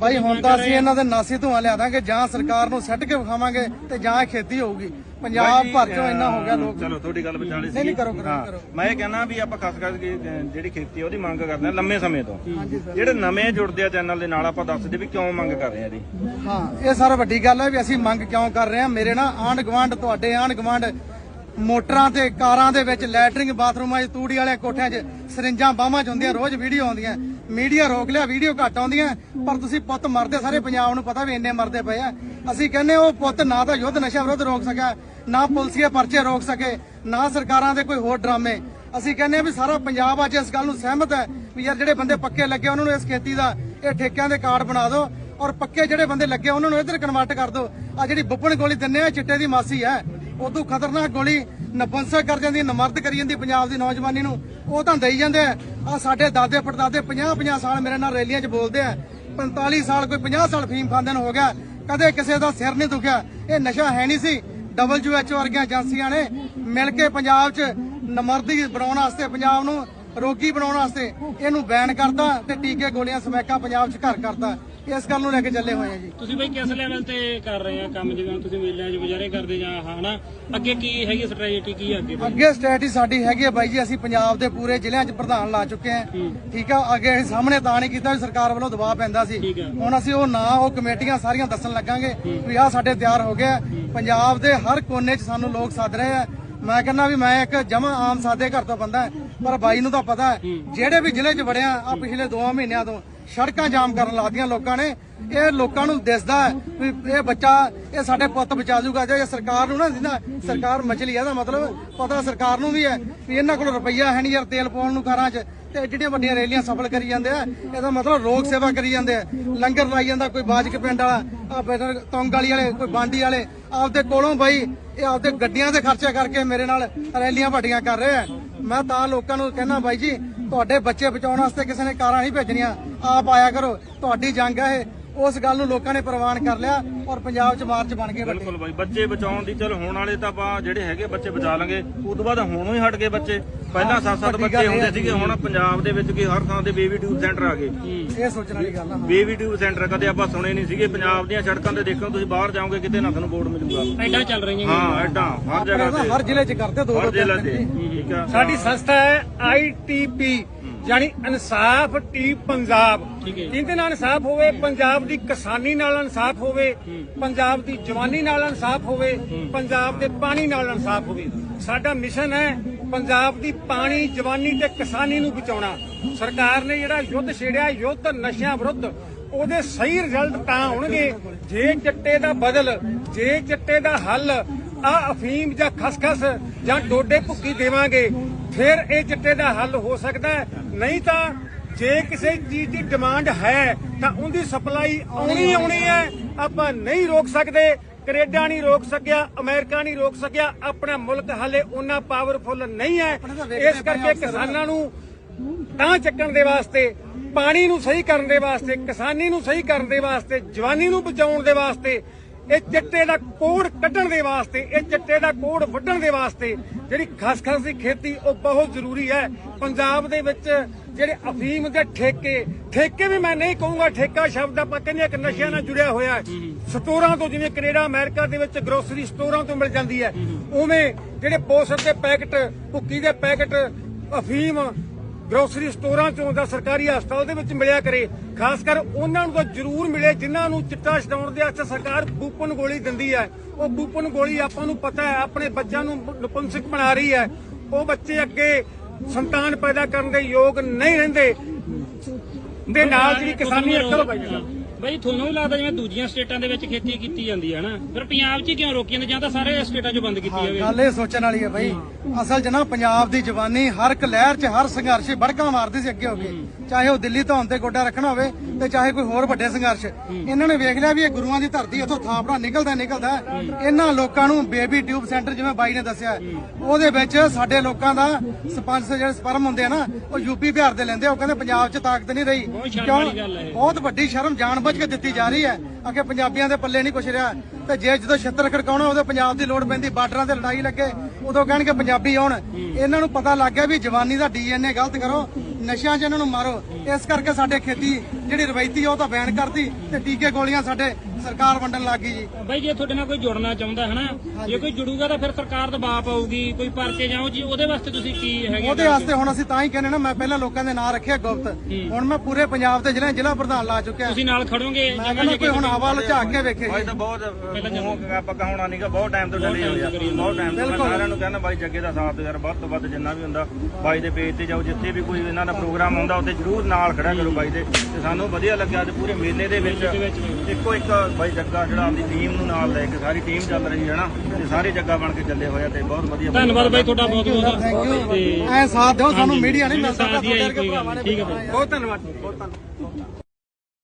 ਬਾਈ ਹੁਣ ਤਾਂ ਅਸੀਂ ਇਹਨਾਂ ਦੇ ਨਾਸੀ ਧੂਆਂ ਲਿਆ ਦਾਂਗੇ ਜਾਂ ਸਰਕਾਰ ਨੂੰ ਸੱਟ ਕੇ ਵਿਖਾਵਾਂਗੇ ਤੇ ਜਾਂ ਖੇਤੀ ਹੋਊਗੀ। ਪੰਜਾਬ ਭਰ ਚੋਂ ਇੰਨਾ ਹੋ ਗਿਆ ਲੋਕ। ਚਲੋ ਤੁਹਾਡੀ ਗੱਲ ਵਿਚਾਲੇ ਸੀ ਨਹੀਂ, ਨਹੀਂ, ਕਰੋ, ਕਰੋ, ਕਰੋ। ਮੈਂ ਇਹ ਕਹਿੰਦਾ ਵੀ ਆਪਾਂ ਖਾਸ ਕਰਕੇ ਜਿਹੜੀ ਖੇਤੀ ਆ ਉਹਦੀ ਮੰਗ ਕਰਦੇ ਆ ਲੰਮੇ ਸਮੇਂ ਤੋਂ। ਜਿਹੜੇ ਨਵੇਂ ਜੁੜਦੇ ਆ ਚੈਨਲ ਦੇ ਨਾਲ ਆਪਾਂ ਦੱਸਦੇ ਵੀ ਕਿਉਂ ਮੰਗ ਕਰ ਰਹੇ ਆ ਜੀ। ਹਾਂ ਇਹ ਸਾਰਾ ਵੱਡੀ ਗੱਲ ਹੈ ਵੀ ਅਸੀਂ ਮੰਗ ਕਿਉਂ ਕਰ ਰਹੇ ਹਾਂ। ਮੇਰੇ ਨਾ ਆਂਢ ਗਵਾਂਢ ਤੁਹਾਡੇ ਆਂਢ ਗਵਾਂਢ ਮੋਟਰਾਂ ਤੇ ਕਾਰਾਂ ਦੇ ਵਿੱਚ ਲੈਟਰਿੰਗ ਬਾਥਰੂਮਾਂ 'ਚ ਤੂੜੀ ਵਾਲੇ ਕੋਠਿਆਂ 'ਚ ਸਰਿੰਜਾਂ ਬਾਹਾਂ 'ਚ ਹੁੰਦੀਆਂ ਰੋਜ਼ ਵੀਡੀਓ ਆਉਂਦੀਆਂ। ਮੀਡੀਆ ਰੋਕ ਲਿਆ, ਵੀਡੀਓ ਘੱਟ ਆਉਂਦੀਆਂ, ਪਰ ਤੁਸੀਂ ਪੁੱਤ ਮਰਦੇ, ਸਾਰੇ ਪੰਜਾਬ ਨੂੰ ਪਤਾ ਵੀ ਇੰਨੇ ਮਰਦੇ ਪਏ ਆ। ਅਸੀਂ ਕਹਿੰਦੇ ਉਹ ਪੁੱਤ ਨਾ ਤਾਂ ਯੁੱਧ ਨਸ਼ਾ ਵਿਰੁੱਧ ਰੋਕ ਸਕਿਆ ਨਾ ਪੁਲਸੀਏ ਪਰਚੇ ਰੋਕ ਸਕੇ, ਨਾ ਸਰਕਾਰਾਂ ਦੇ ਕੋਈ ਹੋਰ ਡਰਾਮੇ। ਅਸੀਂ ਕਹਿੰਦੇ ਆ ਵੀ ਸਾਰਾ ਪੰਜਾਬ ਅੱਜ ਇਸ ਗੱਲ ਨੂੰ ਸਹਿਮਤ ਹੈ ਵੀ ਯਾਰ ਜਿਹੜੇ ਬੰਦੇ ਪੱਕੇ ਲੱਗੇ, ਉਹਨਾਂ ਨੂੰ ਇਸ ਖੇਤੀ ਦਾ, ਇਹ ਠੇਕਿਆਂ ਦੇ ਕਾਰਡ ਬਣਾ ਦਿਓ, ਔਰ ਪੱਕੇ ਜਿਹੜੇ ਬੰਦੇ ਲੱਗੇ, ਉਹਨਾਂ ਨੂੰ ਇੱਧਰ ਕਨਵਰਟ ਕਰ ਦਿਓ। ਆ ਜਿਹੜੀ ਬੁੱਪਣ ਗੋਲੀ ਦਿੰਨੇ ਆ ਚਿੱਟੇ ਦੀ ਮਾਸੀ ਹੈ, ਉਦੋਂ ਖਤਰਨਾਕ ਗੋਲੀ ਨਪੁੰਸਕ ਕਰ ਜਾਂਦੀ, ਨਮਰਦ ਕਰੀ ਜਾਂਦੀ ਪੰਜਾਬ ਦੀ ਨੌਜਵਾਨੀ ਨੂੰ। ਉਹ ਤਾਂ ਦੇਈ ਜਾਂਦੇ ਆ। ਆਹ ਸਾਡੇ ਦਾਦੇ ਪੜਦਾਦੇ 50 50 ਸਾਲ ਮੇਰੇ ਨਾਲ ਰੈਲੀਆਂ 'ਚ ਬੋਲਦੇ ਆ। 45 ਸਾਲ ਕੋਈ 50 ਸਾਲ ਫੀਮ ਖਾਂਦੇ ਨੂੰ ਹੋ ਗਿਆ। ਕਦੇ ਕਿਸੇ ਦਾ ਸਿਰ ਨਹੀਂ ਦੁਖਿਆ। ਇਹ ਨਸ਼ਾ ਹੈ ਨਹੀਂ ਸੀ। WHO ਵਰਗੀਆਂ ਏਜੰਸੀਆਂ ਨੇ ਮਿਲ ਕੇ ਪੰਜਾਬ 'ਚ ਨਮਰਦੀ ਬਣਾਉਣ ਵਾਸਤੇ, ਪੰਜਾਬ ਨੂੰ ਰੋਗੀ ਬਣਾਉਣ ਵਾਸਤੇ ਇਹਨੂੰ ਬੈਨ ਕਰਤਾ ਤੇ ਟੀਕੇ ਗੋਲੀਆਂ ਸਮੈਕਾ ਪੰਜਾਬ 'ਚ ਘਰ ਕਰਤਾ। ਇਸ ਗੱਲ ਨੂੰ ਲੈ ਕੇ ਚੱਲੇ ਹੋਏ ਆ ਜੀ। ਤੁਸੀਂ ਬਈ ਕਿਸ ਲੈਵਲ ਤੇ ਕਰ ਰਹੇ ਆ ਕੰਮ ਜਿਵੇਂ ਤੁਸੀਂ ਮੇਲਿਆਂ 'ਚ ਗੁਜ਼ਾਰੇ ਕਰਦੇ ਜਾਂ ਹਨਾ? ਅੱਗੇ ਕੀ ਹੈਗੀ ਸਟ੍ਰੈਟਜੀ ਕੀ ਅੱਗੇ? ਅੱਗੇ ਸਟ੍ਰੈਟਜੀ ਸਾਡੀ ਹੈਗੀ ਹੈ ਬਾਈ ਜੀ ਅਸੀਂ ਪੰਜਾਬ ਦੇ ਪੂਰੇ ਜ਼ਿਲ੍ਹਿਆਂ 'ਚ ਪ੍ਰਧਾਨ ਲਾ ਚੁੱਕੇ ਹਾਂ। ਠੀਕ ਆ ਅੱਗੇ ਅਸੀਂ ਸਾਹਮਣੇ ਤਾਂ ਨਹੀਂ ਕੀਤਾ ਵੀ ਸਰਕਾਰ ਵੱਲੋਂ ਦਬਾਅ ਪੈਂਦਾ ਸੀ। ਠੀਕ। ਹੁਣ ਅਸੀਂ ਉਹ ਨਾਂ ਉਹ ਕਮੇਟੀਆਂ ਸਾਰੀਆਂ ਦੱਸਣ ਲੱਗਾਂਗੇ ਵੀ ਆਹ ਸਾਡੇ ਤਿਆਰ ਹੋ ਗਿਆ। ਪੰਜਾਬ ਦੇ ਹਰ ਕੋਨੇ 'ਚ ਸਾਨੂੰ ਲੋਕ ਸੱਦ ਰਹੇ ਆ। ਮੈਂ ਕਹਿੰਦਾ ਵੀ ਮੈਂ ਇੱਕ ਜਮਾ ਆਮ ਸਾਦੇ ਘਰ ਤੋਂ ਬੰਦਾ ਹਾਂ, ਪਰ ਬਾਈ ਨੂੰ ਤਾਂ ਪਤਾ ਹੈ ਜਿਹੜੇ ਵੀ ਜ਼ਿਲ੍ਹੇ 'ਚ ਵੜਿਆ ਆ ਪਿਛਲੇ 2 ਮਹੀਨਿਆਂ ਤੋਂ ਸੜਕਾਂ ਜਾਮ ਕਰਨ ਲਾਦੀਆਂ ਲੋਕਾਂ ਨੇ। ਇਹ ਲੋਕਾਂ ਨੂੰ ਦਿਸਦਾ ਹੈ ਵੀ ਇਹ ਬੱਚਾ, ਇਹ ਸਾਡੇ ਪੁੱਤ ਬਚਾ ਜੂਗਾ ਜੇ ਸਰਕਾਰ ਨੂੰ ਨਾ ਦਿੰਦਾ, ਸਰਕਾਰ ਮਚਲੀ ਆ ਦਾ ਮਤਲਬ, ਪਤਾ ਸਰਕਾਰ ਨੂੰ ਵੀ ਹੈ ਵੀ ਇਹਨਾਂ ਕੋਲ ਰੁਪਈਆ ਹੈ ਨਹੀਂ ਯਾਰ ਤੇਲ ਪਾਉਣ ਨੂੰ ਕਾਰਾਂ 'ਚ। ਤੇ ਜਿਹੜੀਆਂ ਵੱਡੀਆਂ ਰੈਲੀਆਂ ਸਫਲ ਕਰੀ ਜਾਂਦੇ ਆ। ਇਹਦਾ ਮਤਲਬ ਰੋਗ ਸੇਵਾ ਕਰੀ ਜਾਂਦੇ ਆ। ਲੰਗਰ ਲਾਈ ਜਾਂਦਾ ਕੋਈ ਬਾਜਕ ਪਿੰਡ ਵਾਲਾ ਆ ਬੈਠਰ ਤੌਂਗ ਵਾਲੀ ਵਾਲੇ, ਕੋਈ ਬਾਂਡੀ ਵਾਲੇ। ਆਪਦੇ ਕੋਲੋਂ ਬਾਈ ਇਹ ਆਪਦੇ ਗੱਡੀਆਂ ਦੇ ਖਰਚੇ ਕਰਕੇ ਮੇਰੇ ਨਾਲ ਰੈਲੀਆਂ ਵੱਡੀਆਂ ਕਰ ਰਹੇ ਆ। ਮੈਂ ਤਾਂ ਲੋਕਾਂ ਨੂੰ ਕਹਿੰਦਾ ਬਾਈ ਜੀ ਤੁਹਾਡੇ ਬੱਚੇ ਬਚਾਉਣ ਵਾਸਤੇ ਕਿਸੇ ਨੇ ਕਾਰਾਂ ਨਹੀਂ ਭੇਜਣੀਆਂ। ਆਪ ਆਇਆ ਕਰੋ। ਤੁਹਾਡੀ ਜੰਗ ਹੈ ਇਹ। ਉਸ ਗੱਲ ਨੂੰ ਲੋਕਾਂ ਨੇ ਪ੍ਰਵਾਨ ਕਰ ਲਿਆ ਔਰ ਪੰਜਾਬ 'ਚ ਮਾਰਚ ਬਣ ਗਏ ਵੱਡੇ। ਬਿਲਕੁਲ ਬਾਈ ਬੱਚੇ ਬਚਾਉਣ ਦੀ ਚਲ ਹੋਣ ਵਾਲੇ ਤਾਂ ਆਪਾਂ ਜਿਹੜੇ ਹੈਗੇ ਬੱਚੇ ਬਚਾ ਲਾਂਗੇ। ਉਸ ਤੋਂ ਬਾਅਦ ਹੋਣੋਂ ਹੀ ਹਟ ਗਏ ਬੱਚੇ। ਪਹਿਲਾਂ 7-7 ਬੱਚੇ ਹੁੰਦੇ ਸੀਗੇ ਹੁਣ ਪੰਜਾਬ ਦੇ ਵਿੱਚ ਕੀ ਹਰ ਥਾਂ ਤੇ ਬੇਬੀ ਟਿਊਬ ਸੈਂਟਰ ਆ ਗਏ। ਇਹ ਸੋਚਣ ਵਾਲੀ ਗੱਲ ਆ ਹਾਂ। ਬੇਬੀ ਟਿਊਬ ਸੈਂਟਰ ਕਦੇ ਆਪਾਂ ਸੁਣੇ ਨਹੀਂ ਸੀਗੇ। ਪੰਜਾਬ ਦੀਆਂ ਸੜਕਾਂ ਤੇ ਦੇਖੋ ਤੁਸੀਂ ਬਾਹਰ ਜਾਓਗੇ ਕਿਤੇ ਨਾ ਤੁਹਾਨੂੰ ਬੋਰਡ ਮਿਲੂਗਾ। ਐਡਾ ਚੱਲ ਰਹੀਆਂ ਹਾਂ ਐਡਾ ਹਰ ਜਗ੍ਹਾ ਤਾਂ ਤੇ। ਹਰ ਜ਼ਿਲ੍ਹੇ 'ਚ ਕਰਦੇ ਦੋ ਹਰ ਦੋ ਜ਼ਿਲ੍ਹਾ ਤੇ। ਠੀਕ ਆ। ਸਾਡੀ ਸੰਸਥਾ ਹੈ ਆਈਟੀਪੀ ਯਾਨੀ ਇਨਸਾਫ ਟੀ ਪੰਜਾਬ। ਜਿਹਦੇ ਨਾਲ ਇਨਸਾਫ ਹੋਵੇ ਪੰਜਾਬ ਦੀ ਕਿਸਾਨੀ ਨਾਲ ਇਨਸਾਫ ਹੋਵੇ ਪੰਜਾਬ ਦੀ ਜਵਾਨੀ ਨਾਲ ਇਨਸਾਫ ਹੋਵੇ ਪੰਜਾਬ ਦੇ ਪਾਣੀ ਨਾਲ ਇਨਸਾਫ ਹੋਵੇ। ਸਾਡਾ ਮਿਸ਼ਨ ਹੈ ਪੰਜਾਬ ਦੀ ਪਾਣੀ ਜਵਾਨੀ ਤੇ ਕਿਸਾਨੀ ਨੂੰ ਬਚਾਉਣਾ। ਸਰਕਾਰ ਨੇ ਜਿਹੜਾ ਯੁੱਧ ਛੇੜਿਆ ਯੁੱਧ ਨਸ਼ਿਆਂ ਵਿਰੁੱਧ ਉਹਦੇ ਸਹੀ ਰਿਜ਼ਲਟ ਤਾਂ ਹੋਣਗੇ ਜੇ ਚਿੱਟੇ ਦਾ ਬਦਲ ਜੇ ਚਿੱਟੇ ਦਾ ਹੱਲ ਆ ਅਫੀਮ ਜਾਂ ਖਸਖਸ ਜਾਂ ਡੋਡੇ ਭੁੱਕੀ ਦੇਵਾਂਗੇ ਫਿਰ ਇਹ ਚਿੱਟੇ ਦਾ ਹੱਲ ਹੋ ਸਕਦਾ ਹੈ। ਨਹੀਂ ਤਾਂ ਜੇ ਕਿਸੇ ਚੀਜ਼ ਦੀ ਡਿਮਾਂਡ ਹੈ ਤਾਂ ਉਹਦੀ ਸਪਲਾਈ ਆਉਣੀ ਆਉਣੀ ਹੈ। ਆਪਾਂ ਨਹੀਂ ਰੋਕ ਸਕਦੇ ਕੈਨੇਡਾ ਨਹੀਂ ਰੋਕ ਸਕਿਆ ਅਮਰੀਕਾ ਨਹੀਂ ਰੋਕ ਸਕਿਆ ਆਪਣਾ ਮੁਲਕ ਹਾਲੇ ਉਹਨਾਂ ਪਾਵਰਫੁਲ ਨਹੀਂ ਹੈ। ਇਸ ਕਰਕੇ ਕਿਸਾਨਾਂ ਨੂੰ ਤਾਂ ਚੱਕਣ ਦੇ ਵਾਸਤੇ ਪਾਣੀ ਨੂੰ ਸਹੀ ਕਰਨ ਦੇ ਵਾਸਤੇ ਕਿਸਾਨੀ ਨੂੰ ਸਹੀ ਕਰਨ ਦੇ ਵਾਸਤੇ ਜਵਾਨੀ ਨੂੰ ਬਚਾਉਣ ਦੇ ਵਾਸਤੇ ਇਹ ਚਿੱਟੇ ਦਾ ਕੋੜ ਕੱਢਣ ਦੇ ਵਾਸਤੇ ਇਹ ਚਿੱਟੇ ਦਾ ਕੋੜ ਵੱਢਣ ਦੇ ਵਾਸਤੇ ਜਿਹੜੀ ਖਸਖਸ ਦੀ ਖੇਤੀ ਉਹ ਬਹੁਤ ਜ਼ਰੂਰੀ ਹੈ। ਪੰਜਾਬ ਦੇ ਵਿੱਚ ਜਿਹੜੇ ਅਫੀਮ ਦੇ ਠੇਕੇ ਠੇਕੇ ਵੀ ਮੈਂ ਨਹੀਂ ਕਹੂੰਗਾ ਠੇਕਾ ਸ਼ਬਦ ਆਪਾਂ ਕਹਿੰਦੇ ਹਾਂ ਕਿ ਨਸ਼ਿਆਂ ਨਾਲ ਜੁੜਿਆ ਹੋਇਆ ਹੈ। ਸਟੋਰਾਂ ਤੋਂ ਜਿਵੇਂ ਕੈਨੇਡਾ ਅਮਰੀਕਾ ਦੇ ਵਿੱਚ ਗਰੋਸਰੀ ਸਟੋਰਾਂ ਤੋਂ ਮਿਲ ਜਾਂਦੀ ਹੈ। ਉਵੇਂ ਜਿਹੜੇ ਪੋਸਟ ਦੇ ਪੈਕਟ ਭੁੱਕੀ ਦੇ ਪੈਕਟ ਅਫੀਮ ਗਰੋਸਰੀ ਸਟੋਰਾਂ ਚੋਂ ਜਾਂ ਸਰਕਾਰੀ ਹਸਪਤਾਲ ਦੇ ਵਿੱਚ ਮਿਲਿਆ ਕਰੇ ਖਾਸ ਕਰ ਉਹਨਾਂ ਨੂੰ ਤਾਂ ਜ਼ਰੂਰ ਮਿਲੇ ਜਿਨ੍ਹਾਂ ਨੂੰ ਚਿੱਟਾ ਛਡਾਉਣ ਦੇ ਵਾਸਤੇ ਸਰਕਾਰ ਬੂਪਨ ਗੋਲੀ ਦਿੰਦੀ ਹੈ। ਉਹ ਬੂਪਨ ਗੋਲੀ ਆਪਾਂ ਨੂੰ ਪਤਾ ਹੈ ਆਪਣੇ ਬੱਚਿਆਂ ਨੂੰ ਨਪੁੰਸਕ ਬਣਾ ਰਹੀ ਹੈ। ਉਹ ਬੱਚੇ ਅੱਗੇ ਸੰਤਾਨ ਪੈਦਾ ਕਰਨ ਦੇ ਯੋਗ ਨਹੀਂ ਰਹਿੰਦੇ। ਦੇ ਨਾਲ ਜਿਹੜੀ ਕਿਸਾਨੀ ਅਕਲ ਬਾਈ ਜੀ। ਬਈ ਤੁਹਾਨੂੰ ਵੀ ਲੱਗਦਾ ਜਿਵੇਂ ਦੂਜੀਆਂ ਸਟੇਟਾਂ ਦੇ ਵਿੱਚ ਖੇਤੀ ਕੀਤੀ ਜਾਂਦੀ ਹੈ ਨਾ। ਫਿਰ ਪੰਜਾਬ 'ਚ ਕਿਉਂ ਰੋਕੀ ਜਾਂਦੇ ਜਾਂ ਤਾਂ ਸਾਰੇ ਸਟੇਟਾਂ 'ਚ ਬੰਦ ਕੀਤੀ ਜਾਵੇ। ਗੱਲ ਇਹ ਸੋਚਣ ਵਾਲੀ ਹੈ ਬਈ। ਅਸਲ 'ਚ ਨਾ ਪੰਜਾਬ ਦੀ ਜਵਾਨੀ ਹਰ ਇੱਕ ਲਹਿਰ 'ਚ ਹਰ ਸੰਘਰਸ਼ ਬੜਕਾਂ ਮਾਰਦੀ ਸੀ ਅੱਗੇ ਹੋ ਕੇ। ਚਾਹੇ ਉਹ ਦਿੱਲੀ ਤੋਂ ਤੇ ਗੋਡਾ ਰੱਖਣਾ ਹੋਵੇ ਤੇ ਚਾਹੇ ਕੋਈ ਹੋਰ ਵੱਡੇ ਸੰਘਰਸ਼। ਇਹਨਾਂ ਨੇ ਵੇਖ ਲਿਆ ਵੀ ਇਹ ਗੁਰੂਆਂ ਦੀ ਧਰਤੀ ਇੱਥੋਂ ਥਾਪੜਾ ਨਿਕਲਦਾ ਨਿਕਲਦਾ। ਇਹਨਾਂ ਲੋਕਾਂ ਨੂੰ ਬੇਬੀ ਟਿਊਬ ਸੈਂਟਰ ਜਿਵੇਂ ਬਾਈ ਨੇ ਦੱਸਿਆ। ਉਹਦੇ ਵਿੱਚ ਸਾਡੇ ਲੋਕਾਂ ਦਾ ਸਪੰਸ ਜਿਹੜੇ ਸਪਰਮ ਹੁੰਦੇ ਆ ਨਾ ਉਹ ਯੂਪੀ ਬਿਹਾਰ ਦੇ ਲੈਂਦੇ। ਉਹ ਕਹਿੰਦੇ ਪੰਜਾਬ 'ਚ ਤਾਕਤ ਨਹੀਂ ਰਹੀ। ਇਹ। ਬਹੁਤ ਵੱਡੀ ਸ਼ਰਮ ਜਾਣਬੁੱਝ ਕੇ ਦਿੱਤੀ ਜਾ ਰਹੀ ਹੈ। ਅਗੇ ਪੰਜਾਬੀਆਂ ਦੇ ਪੱਲੇ ਨਹੀਂ ਕੁਛ ਰਿਹਾ। ਤੇ ਜੇ ਜਦੋਂ ਛੱਤਰ ਖੜਕਾਉਣਾ ਉਦੋਂ ਪੰਜਾਬ ਦੀ ਲੋੜ ਪੈਂਦੀ, ਬਾਰਡਰਾਂ ਤੇ ਲੜਾਈ ਲੱਗੇ, ਉਦੋਂ ਕਹਿਣਗੇ ਪੰਜਾਬੀ ਆਉਣ। ਇਹਨਾਂ ਨੂੰ ਪਤਾ ਲੱਗ ਗਿਆ ਵੀ ਜਵਾਨੀ ਦਾ ਡੀਐਨਏ ਗਲਤ ਕਰੋ, ਨਸ਼ਿਆਂ 'ਚ ਇਹਨਾਂ ਨੂੰ ਮਾਰੋ। ਇਸ ਕਰਕੇ ਸਾਡੇ ਖੇਤੀ ਜਿਹੜੀ ਰਵਾਇਤੀ ਆ ਉਹ ਤਾਂ ਬੈਨ ਕਰਤੀ ਤੇ ਟੀਕੇ ਗੋਲੀਆਂ ਸਾਡੇ ਸਰਕਾਰ ਵੰਡਣ ਲੱਗ ਗਈ ਜੀ। ਬਾਈ ਜੇ ਤੁਹਾਡੇ ਨਾਲ ਕੋਈ ਜੁੜਨਾ ਚਾਹੁੰਦਾ ਹੈ ਨਾ ਜੇ ਕੋਈ ਜੁੜੂਗਾ ਤਾਂ ਫਿਰ ਸਰਕਾਰ ਦਬਾਅ ਪਾਊਗੀ ਕੋਈ ਪਰਚੇ ਜਾਂ ਉਹ ਜੀ ਉਹਦੇ ਵਾਸਤੇ ਤੁਸੀਂ ਕੀ ਹੈਗੇ ਉਹਦੇ ਵਾਸਤੇ ਹੁਣ ਅਸੀਂ ਤਾਂ ਹੀ ਕਹਿੰਦੇ ਨਾ ਮੈਂ ਪਹਿਲਾਂ ਲੋਕਾਂ ਦੇ ਨਾਂ ਰੱਖਿਆ ਗੁਪਤ। ਹੁਣ ਮੈਂ ਪੂਰੇ ਪੰਜਾਬ ਦੇ ਜ਼ਿਲ੍ਹੇ ਜ਼ਿਲ੍ਹਾ ਪ੍ਰਧਾਨ ਲਾ ਚੁੱਕਿਆ। ਤੁਸੀਂ ਨਾਲ ਖੜੋਗੇ ਮੈਂ ਕਹਿੰਦਾ ਕੋਈ ਹੁਣ ਹਵਾ ਝਾਕ ਕੇ ਵੇਖੇ ਬਾਈ ਤਾਂ ਬਹੁਤ ਮੂੰਹ ਪੱਕਾ ਹੋਣਾ ਨਹੀਂਗਾ ਬਹੁਤ ਟਾਈਮ ਤੋਂ ਡਲੇ ਹੋਏ ਆ। ਬਹੁਤ ਟਾਈਮ ਤੋਂ ਮੈਂ ਸਾਰਿਆਂ ਨੂੰ ਕਹਿੰਦਾ ਬਾਈ ਜੱਗੇ ਦਾ ਸਾਥ ਯਾਰ ਵੱਧ ਤੋਂ ਵੱਧ ਜਿੰਨਾ ਵੀ ਹੁੰਦਾ ਬਾਈ ਦੇ ਪੇਜ ਤੇ ਜਾਓ ਜਿੱਥੇ ਵੀ ਕੋਈ ਇਹਨਾਂ ਦਾ ਪ੍ਰੋਗਰਾਮ ਹੁੰਦਾ ਉੱਥੇ ਜਰੂਰ ਨਾਲ ਖੜਾ ਕਰੋ ਬਾਈ ਦੇ ਤੇ ਸਾਨੂੰ ਵਧੀਆ ਲੱਗਿਆ ਤੇ ਪੂਰੇ ਮੇਲੇ ਦੇ ਵਿੱਚ। ਇੱਕੋ ਇੱਕ ਬਾਈ ਜੱਗਾ ਜਿਹੜਾ ਆਪਦੀ ਟੀਮ ਨੂੰ ਨਾਲ ਲੈ ਕੇ ਸਾਰੀ ਟੀਮ ਚੱਲ ਰਹੀ ਹੈ ਨਾ ਤੇ ਸਾਰੇ ਜੱਗਾ ਬਣ ਕੇ ਚੱਲੇ ਹੋਏ ਆ ਤੇ ਬਹੁਤ ਵਧੀਆ ਧੰਨਵਾਦ ਬਾਈ ਤੁਹਾਡਾ ਬਹੁਤ ਬਹੁਤ। ਥੈਂਕ ਤੇ ਯੂ ਐ ਸਾਥ ਦਿਓ ਸਾਨੂੰ ਮੀਡੀਆ ਨਹੀਂ ਆਈ ਤੁਹਾਡੇ ਵਰਗੇ ਭਰਾਵਾਂ ਨੇ ਠੀਕ ਹੈ ਬਾਈ। ਬਹੁਤ ਧੰਨਵਾਦ ਬਹੁਤ ਧੰਨਵਾਦ।